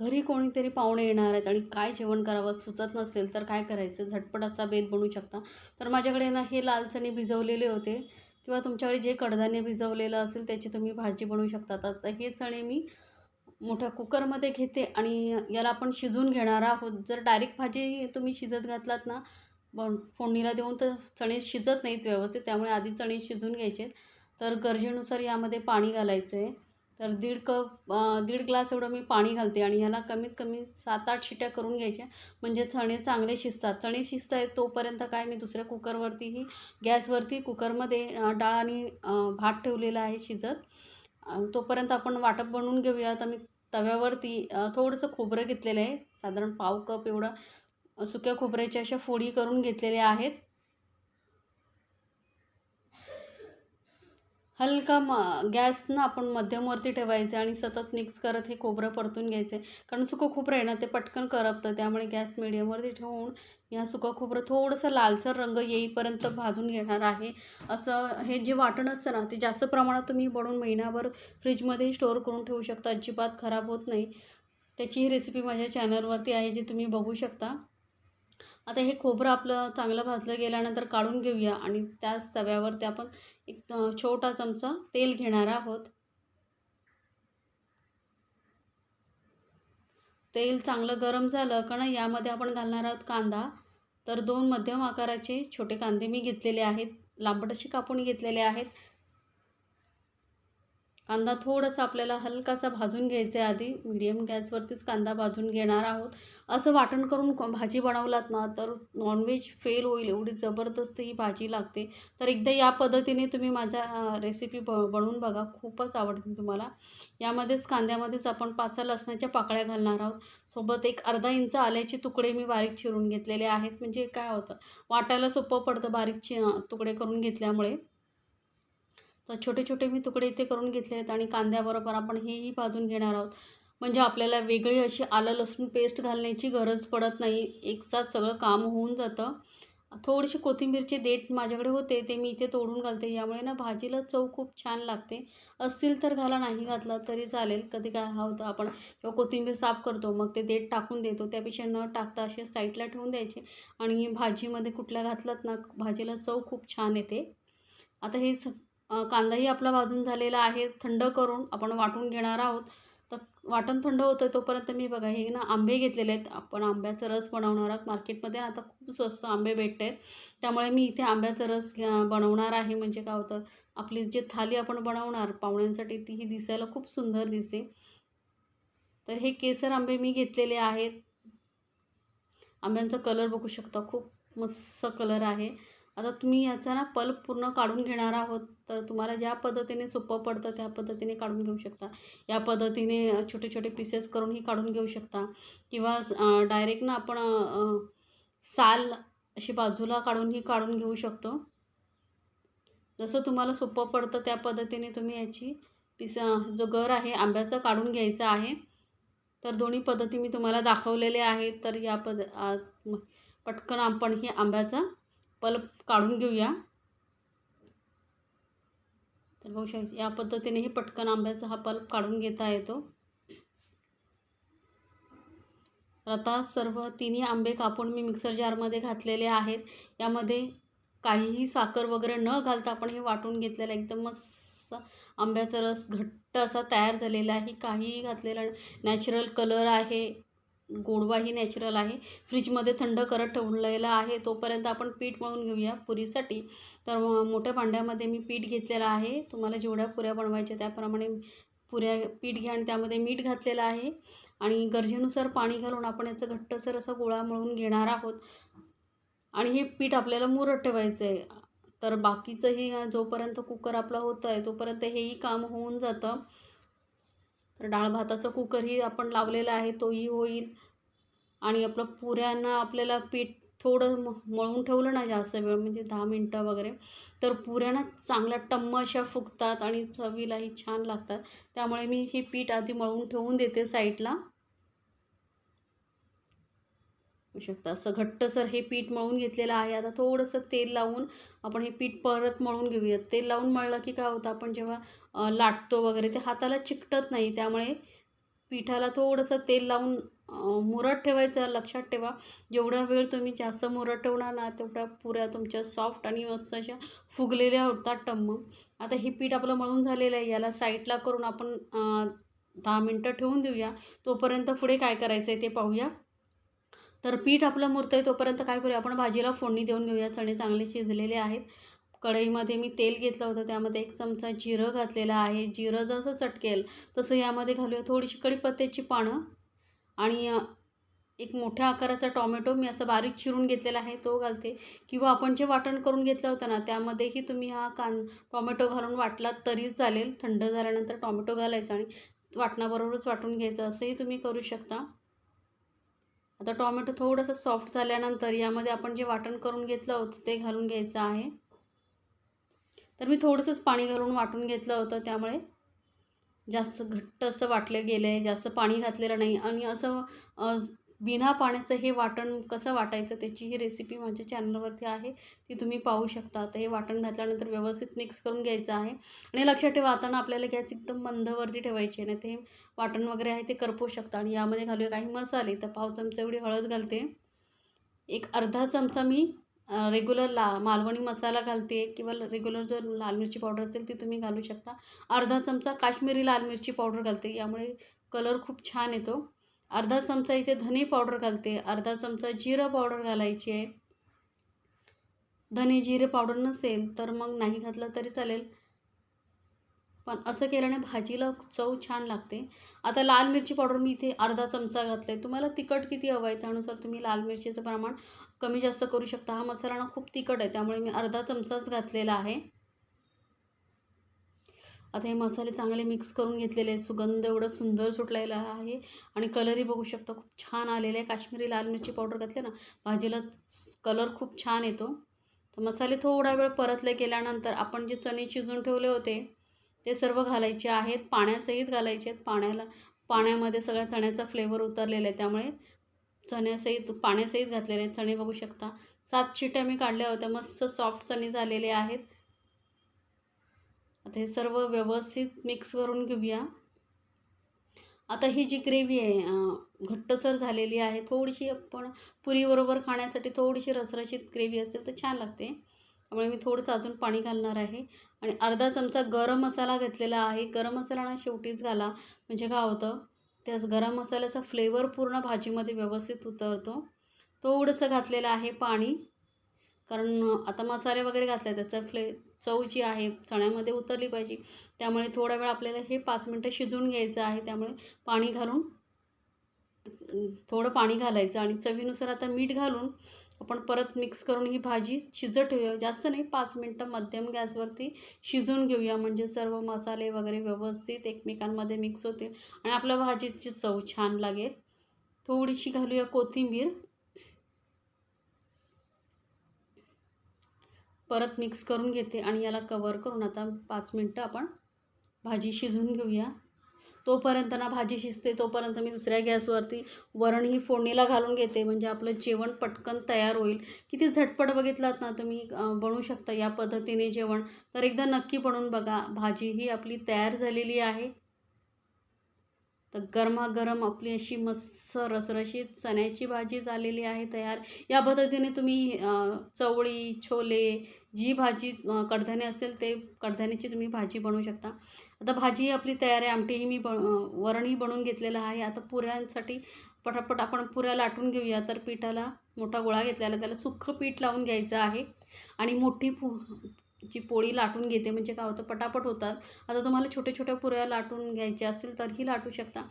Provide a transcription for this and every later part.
घरी कोणीतरी पाहुणे येणार आहेत आणि काय जेवण करावं सुचत नसेल तर काय करायचं? झटपट असा बेत बनवू शकता. तर माझ्याकडे ना हे लाल चणे भिजवलेले होते किंवा तुमच्याकडे जे कडधान्य भिजवलेलं असेल त्याची तुम्ही भाजी बनवू शकता. तर हे चणे मी मोठ्या कुकरमध्ये घेते आणि याला आपण शिजून घेणार आहोत. जर डायरेक्ट भाजी तुम्ही शिजत घातलात ना पण फोडणीला देऊन तर चणे शिजत नाहीत व्यवस्थित त्यामुळे आधी चणे शिजून घ्यायचे तर गरजेनुसार यामध्ये पाणी घालायचं आहे तर दीड कप दीड ग्लास एवढं मी पाणी घालते आणि ह्याला कमीत कमी सात आठ शिट्या करून घ्यायच्या. म्हणजे चणे चांगले शिजतात. चणे शिजत आहेत तोपर्यंत काय मी दुसऱ्या कुकरवरतीही गॅसवरती कुकरमध्ये डाळ आणि भात ठेवलेला आहे शिजत. तोपर्यंत आपण वाटप बनवून घेऊया. आता मी तव्यावरती थोडंसं खोबरं घेतलेलं आहे. साधारण पाव कप एवढं सुक्या खोबऱ्याच्या अशा फोडी करून घेतलेल्या आहेत. हलका म गॅस ना आपण मध्यमवरती ठेवायचे आणि सतत मिक्स करत हे खोबरं परतून घ्यायचं. आहे कारण सुकं खोबरं आहे ना ते पटकन करपतं. त्यामुळे गॅस मिडियमवरती ठेवून या सुकं खोबरं थोडंसं लालसर रंग येईपर्यंत भाजून घेणार आहे. असं हे जे वाटण असतं ना ते जास्त प्रमाणात तुम्ही बनवून महिनाभर फ्रीजमध्ये स्टोअर करून ठेवू शकता. अजिबात खराब होत नाही. त्याची ही रेसिपी माझ्या चॅनलवरती आहे जी तुम्ही बघू शकता. आता हे खोबरं आपलं चांगलं भाजलं गेल्यानंतर काढून घेऊया आणि त्याच तव्यावरती आपण एक छोटा चमचा तेल घेणार आहोत. तेल चांगलं गरम झालं का नाही यामध्ये आपण घालणार आहोत कांदा. तर दोन मध्यम आकाराचे छोटे कांदे मी घेतलेले आहेत. लांबट असे कापून घेतलेले आहेत. कांदा थोडासा आपल्याला हलकासा भाजून घ्यायचा आहे आधी मिडियम गॅसवरतीच कांदा भाजून घेणार आहोत. असं वाटण करून भाजी बनवलात ना तर नॉनव्हेज फेल होईल. एवढी जबरदस्त ही भाजी लागते. तर एकदा या पद्धतीने तुम्ही माझ्या रेसिपी ब बनवून बघा. खूपच आवडते तुम्हाला. यामध्येच कांद्यामध्येच आपण पाच सहा लसणाच्या पाकळ्या घालणार आहोत. सोबत एक अर्धा इंच आल्याचे तुकडे मी बारीक चिरून घेतलेले आहेत. म्हणजे काय होतं? वाटायला सोपं पडतं बारीक चि तुकडे करून घेतल्यामुळे. तर छोटे छोटे मी तुकडे इथे करून घेतले आहेत आणि कांद्याबरोबर आपण हेही भाजून घेणार आहोत. म्हणजे आपल्याला वेगळी अशी आलं लसूण पेस्ट घालण्याची गरज पडत नाही. एकसाथ सगळं काम होऊन जातं. थोडीशी कोथिंबीरचे देठ माझ्याकडे होते ते मी इथे तोडून घालते. यामुळे ना भाजीला चव खूप छान लागते. असतील तर घाला नाही घातला तरी चालेल. कधी काय हा होतं आपण किंवा कोथिंबीर साफ करतो मग ते देठ टाकून देतो. त्यापेक्षा न टाकता असे साईडला ठेवून द्यायचे. आणि भाजीमध्ये कुठल्या घातलात ना भाजीला चव खूप छान येते. आता हे स कांदाही आपला भाजून झालेला आहे. थंड करून आपण वाटून घेणार आहोत. तर वाटण थंड होतं तोपर्यंत मी बघा हे ना आंबे घेतलेले आहेत. आपण आंब्याचा रस बनवणार आहोत मार्केटमध्ये. आता खूप स्वस्त आंबे भेटत आहेत त्यामुळे मी इथे आंब्याचा रस बनवणार आहे. म्हणजे काय होतं आपली जे थाली आपण बनवणार पाहुण्यांसाठी ती ही दिसायला खूप सुंदर दिसे तर हे केसर आंबे मी घेतलेले आहेत. आंब्यांचा कलर बघू शकता. खूप मस्त कलर आहे. आता तुम्ही याचा ना पल्प पूर्ण काढून घेणार आहोत तर तुम्हाला ज्या पद्धतीने सोपं पडतं त्या पद्धतीने काढून घेऊ शकता. या पद्धतीने छोटे छोटे पीसेस करूनही काढून घेऊ शकता. किंवा डायरेक्ट ना आपण साल अशी बाजूला काढूनही काढून घेऊ शकतो. जसं तुम्हाला सोपं पडतं त्या पद्धतीने तुम्ही याची पिस जो गर आहे आंब्याचं काढून घ्यायचा आहे. तर दोन्ही पद्धती मी तुम्हाला दाखवलेले आहेत. तर या पद पटकन आपण हे आंब्याचा पल्प काढून घेऊया. तर बघू शकता या पद्धतीनेही पटकन आंब्याचा हा पल्प काढून घेता येतो. आता सर्व तिन्ही आंबे कापून मी मिक्सर जारमध्ये घातलेले आहेत. यामध्ये काहीही साखर वगैरे न घालता आपण हे वाटून घेतलेलं एकदम मस्त आंब्याचा रस घट्ट असा तयार झालेला आहे. काहीही घातलेला नॅचरल कलर आहे. गोडवाही नॅचरल आहे. फ्रीजमध्ये थंड करत ठेवलेला आहे. तोपर्यंत आपण पीठ मळून घेऊया पुरीसाठी. तर मोठ्या भांड्यामध्ये मी पीठ घेतलेलं आहे. तुम्हाला जेवढ्या पुऱ्या बनवायच्या त्याप्रमाणे पुऱ्या पीठ घ्या आणि त्यामध्ये मीठ घातलेलं आहे. आणि गरजेनुसार पाणी घालून आपण याचं घट्टसर असं गोळा मळून घेणार आहोत. आणि हे पीठ आपल्याला मुरत ठेवायचं आहे. तर बाकीचंही जोपर्यंत कुकर आपला होतं आहे तोपर्यंत हेही काम होऊन जातं. तर डाळ भाताचं कुकरही आपण लावलेला आहे तोही होईल. आणि आपलं पुऱ्यांना आपल्याला पीठ थोडं म मळून ठेवलं ना जास्त वेळ म्हणजे दहा मिनटं वगैरे तर पुऱ्या चांगल्या टम्म अशा फुगतात आणि चवीलाही छान लागतात. त्यामुळे मी हे पीठ आधी मळून ठेवून देते साईडला. शकता असं घट्टसर हे पीठ मळून घेतलेलं आहे. आता थोडंसं तेल लावून आपण हे पीठ परत मळून घेऊयात. तेल लावून मळलं की काय होतं आपण जेव्हा लाटतो वगैरे ते हाताला चिकटत नाही. त्यामुळे पिठाला थोडंसं तेल लावून मुरत ठेवायचं लक्षात ठेवा. जेवढा वेळ तुम्ही जास्त मुरत ठेवणार ना तेवढ्या पुऱ्या तुमच्या सॉफ्ट आणि मस्त अशा फुगलेल्या होतात टम्म. आता हे पीठ आपलं मळून झालेलं आहे याला साईडला करून आपण दहा मिनटं ठेवून देऊया. तोपर्यंत पुढे काय करायचं आहे ते पाहूया. तर पीठ आपलं मुरतं आहे तोपर्यंत काय करूया आपण भाजीला फोडणी देऊन घेऊया चणे चांगले शिजलेले आहेत. कढईमध्ये मी तेल घेतलं होतं त्यामध्ये एक चमचा जिरं घातलेलं आहे. जिरं जसं चटकेल तसं यामध्ये घालूया थोडीशी कढीपत्त्याची पानं. आणि एक मोठ्या आकाराचा टॉमॅटो मी असं बारीक चिरून घेतलेला आहे तो घालते. किंवा आपण जे वाटण करून घेतलं होतं ना त्यामध्येही तुम्ही हा कान टॉमॅटो घालून वाटलात तरी चालेल. थंड झाल्यानंतर टॉमॅटो घालायचा आणि वाटणाबरोबरच वाटून घ्यायचं असंही तुम्ही करू शकता. आता टॉमॅटो थोडंसं सॉफ्ट झाल्यानंतर यामध्ये आपण जे वाटण करून घेतलं होतं ते घालून घ्यायचं आहे. तर मी थोडंसंच पाणी घालून वाटून घेतलं होतं त्यामुळे. जास्त घट्ट असं वाटलं गेलं आहे जास्त पाणी घातलेलं नाही. आणि असं बिना पाण्याचं हे वाटण कसं वाटायचं त्याची ही रेसिपी माझ्या चॅनलवरती आहे. ती तुम्ही पाहू शकता. आता हे वाटण घातल्यानंतर व्यवस्थित मिक्स करून घ्यायचं आहे. आणि लक्षात ठेवा आता आपल्याला गॅस एकदम मंदवरती ठेवायची आहे. ना ते वाटण वगैरे आहे ते करपू शकतं. आणि यामध्ये घालूया काही मसाले. तर पाव चमचा एवढी हळद घालते. एक अर्धा चमचा मी रेग्युलर ला मालवणी मसाला घालते किंवा रेग्युलर जर लाल मिरची पावडर असेल ती तुम्ही घालू शकता. अर्धा चमचा काश्मीरी लाल मिरची पावडर घालते यामुळे कलर खूप छान येतो. अर्धा चमचा इथे धने पावडर घालते अर्धा चमचा जिरं पावडर घालायची आहे. धने जिरे पावडर नसेल तर मग नाही घातलं तरी चालेल. पण असं केल्याने भाजीला चव छान लागते. आता लाल मिरची पावडर मी इथे अर्धा चमचा घातला आहे तुम्हाला तिखट किती हवं आहे त्यानुसार तुम्ही लाल मिरचीचं प्रमाण कमी जास्त करू शकता. हा मसाला ना खूप तिखट आहे. त्यामुळे मी अर्धा चमचाच घातलेला आहे. आता हे मसाले चांगले मिक्स करून घेतलेले आहे सुगंध एवढं सुंदर सुटलेला आहे. आणि कलरही बघू शकता खूप छान आलेला आहे. काश्मीरी लाल मिरची पावडर घातली ना भाजीला कलर खूप छान येतो. तर मसाले थोडा वेळ परतले केल्यानंतर आपण जे चणे शिजून ठेवले होते ते सर्व घालायचे आहेत. पाण्यासहित घालायचे आहेत. पाण्याला पाण्यामध्ये सगळ्या चण्याचा फ्लेवर उतरलेला आहे. त्यामुळे चण्यासहित पाण्यासहित घातलेले आहेत. चणे बघू शकता. सात शिट्या मी काढल्या होत्या. मस्त सॉफ्ट चणे झालेले आहेत. आता हे सर्व व्यवस्थित मिक्स करून घेऊया. आता ही जी ग्रेव्ही आहे घट्टसर झालेली आहे. थोडीशी आपण पुरीबरोबर खाण्यासाठी थोडीशी रसरशीत ग्रेव्ही असेल तर छान लागते. त्यामुळे मी थोडंसं अजून पाणी घालणार आहे. आणि अर्धा चमचा गरम मसाला घेतलेला आहे. गरम मसाला ना शेवटीच घाला. म्हणजे काय होतं? त्याच गरम मसाल्याचा फ्लेवर पूर्ण भाजीमध्ये व्यवस्थित उतरतो. थोडंसं घातलेलं आहे पाणी. कारण आता मसाले वगैरे घातले त्याचा फ्ले चव जी आहे चण्यामध्ये उतरली पाहिजे. त्यामुळे थोडा वेळ आपल्याला हे पाच मिनटं शिजवून घ्यायचं आहे. त्यामुळे पाणी घालून थोडं पाणी घालायचं आणि चवीनुसार आता मीठ घालून आपण परत मिक्स करून ही भाजी शिजत ठेवूया. जास्त नाही पाच मिनटं मध्यम गॅसवरती शिजवून घेऊया. म्हणजे सर्व मसाले वगैरे व्यवस्थित एकमेकांमध्ये मिक्स होतील. आणि आपल्या भाजीची चव छान लागेल. थोडीशी घालूया कोथिंबीर. परत मिक्स करून घेते. आणि याला कवर करून आता पाच मिनटं आपण भाजी शिजवून घेऊया. तोपर्यंत ना भाजी शिजते तोपर्यंत मी दुसऱ्या गॅसवरती वरण ही फोडणीला घालून घेते. म्हणजे आपलं जेवण पटकन तयार होईल. किती झटपट बघितलात ना तुम्ही बनवू शकता या पद्धतीने जेवण. तर एकदा नक्की बनवून बघा भाजी ही आपली तयार झालेली आहे. तर गरमागरम आपली अशी मस्त रसरशीत चण्याची भाजी झालेली आहे तयार. या पद्धतीने तुम्ही चवळी छोले जी भाजी कडधान्य असेल ते कडधान्याची तुम्ही भाजी बनवू शकता. आता भाजी आपली तयार आहे आमटीही मी बन वरणही बनवून घेतलेलं आहे. आता पुऱ्यांसाठी पटापट आपण पुऱ्या लाटून घेऊया. तर पिठाला मोठा गोळा घेतलेला त्याला सुख्खं पीठ लावून घ्यायचं आहे. आणि मोठी पु ची पोळी लाटून घेते म्हणजे काय होतं पटापट होतात. आता तुम्हाला छोट्या छोट्या पुऱ्या लाटून घ्यायच्या असतील तरही लाटू शकता.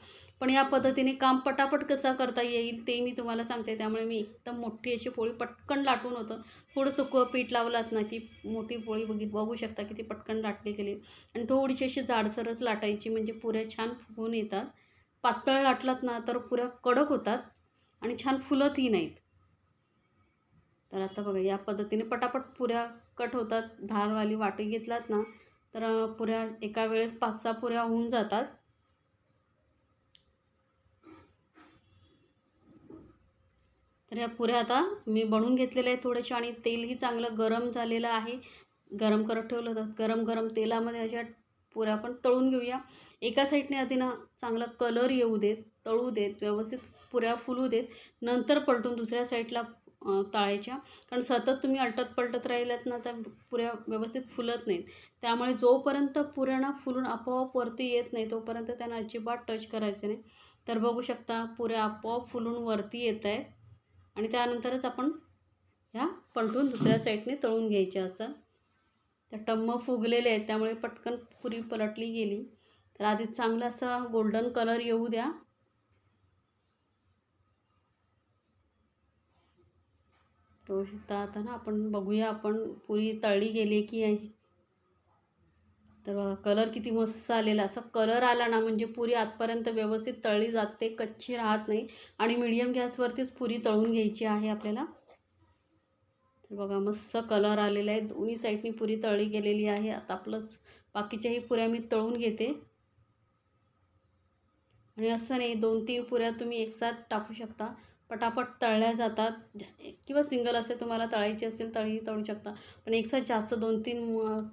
पण या पद्धतीने काम पटापट कसं करता येईल ते मी तुम्हाला सांगते. त्यामुळे मी एकदम मोठी अशी पोळी पटकन लाटून होतं. थोडं सुकं पीठ लावलात ना की मोठी पोळी बघित बघू शकता की ती पटकन लाटली गेली. आणि थोडीशी अशी जाडसरच लाटायची म्हणजे पुऱ्या छान फुगून येतात. पातळ लाटलात ना तर पुऱ्या कडक होतात आणि छान फुलतही नाहीत. तर आता बघा या पद्धतीने पटापट पुऱ्या कट होतात धारवाली वाटी घेतलात ना तर पुऱ्या एका वेळेस पाच सहा पुऱ्या होऊन जातात. तर ह्या पुऱ्या आता मी बनवून घेतलेल्या आहेत थोड्याशा आणि तेलही चांगलं गरम झालेलं आहे. गरम करत ठेवलं होतं गरम गरम तेलामध्ये अशा पुऱ्या आपण तळून घेऊया. एका साईडने आधी ना चांगला कलर येऊ देत तळू देत व्यवस्थित पुऱ्या फुलू देत नंतर पलटून दुसऱ्या साईडला तळायच्या कारण सतत तुम्ही अलटत पलटत राहिल्यात ना त्या पुऱ्या व्यवस्थित फुलत नाहीत. त्यामुळे जोपर्यंत पुऱ्यांना फुलून आपोआप वरती येत नाही तोपर्यंत त्यांना अजिबात टच करायचं नाही. तर बघू शकता पुऱ्या आपोआप फुलून वरती येत आहेत. आणि त्यानंतरच आपण ह्या पलटून दुसऱ्या साईडने तळून घ्यायच्या असं. त्या टम्म फुगलेले आहेत त्यामुळे पटकन पुरी पलटली गेली. तर आधी चांगला असा गोल्डन कलर येऊ द्या. तो शकता आता ना आपण बघूया आपण पुरी तळली गेली की आहे तर बघा कलर किती मस्त आलेला. असा कलर आला ना म्हणजे पुरी आतपर्यंत व्यवस्थित तळली जाते कच्ची राहत नाही. आणि मीडियम गॅसवरतीच पुरी तळून घ्यायची आहे आपल्याला. तर बघा मस्त कलर आलेला आहे. दोन्ही साईडनी पुरी तळली गेलेली आहे. आता प्लस बाकीच्याही पुऱ्या मी तळून घेते. आणि असं नाही दोन तीन पुऱ्या तुम्ही एकसाथ टाकू शकता. पटापट तळल्या जातात. किंवा सिंगल असेल तुम्हाला तळायची असेल तळी तळू शकता. पण एकसाथ जास्त दोन तीन तळलं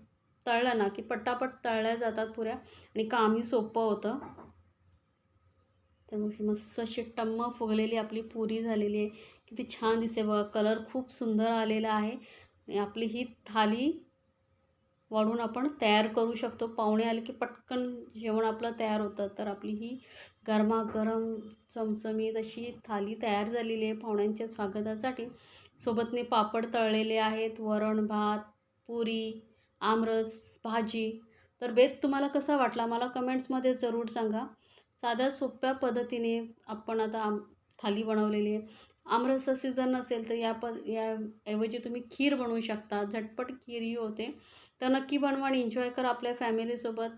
तळल्या ना की पटापट तळल्या जातात पुऱ्या आणि कामही सोपं होतं. तर मग मस्त अशी टम्म फुगलेली आपली पुरी झालेली आहे. किती छान दिसते बघा. कलर खूप सुंदर आलेला आहे. आणि आपली ही थाली वाढून आपण तयार करू शकतो. पाहुणे आले की पटकन जेवण आपलं तयार होतं. तर आपली ही गरमागरम चमचमीत अशी थाली तयार झालेली आहे पाहुण्यांच्या स्वागतासाठी. सोबतने पापड तळलेले आहेत वरण भात पुरी आमरस भाजी. तर बेत तुम्हाला कसा वाटला? मला कमेंट्समध्ये जरूर सांगा. साध्या सोप्या पद्धतीने आपण आता आम थाली बनवलेली आहे. आमरसचा सीझन नसेल तर या प याऐवजी तुम्ही खीर बनवू शकता. झटपट खीरही होते. तर नक्की बनवा आणि एन्जॉय करा आपल्या फॅमिलीसोबत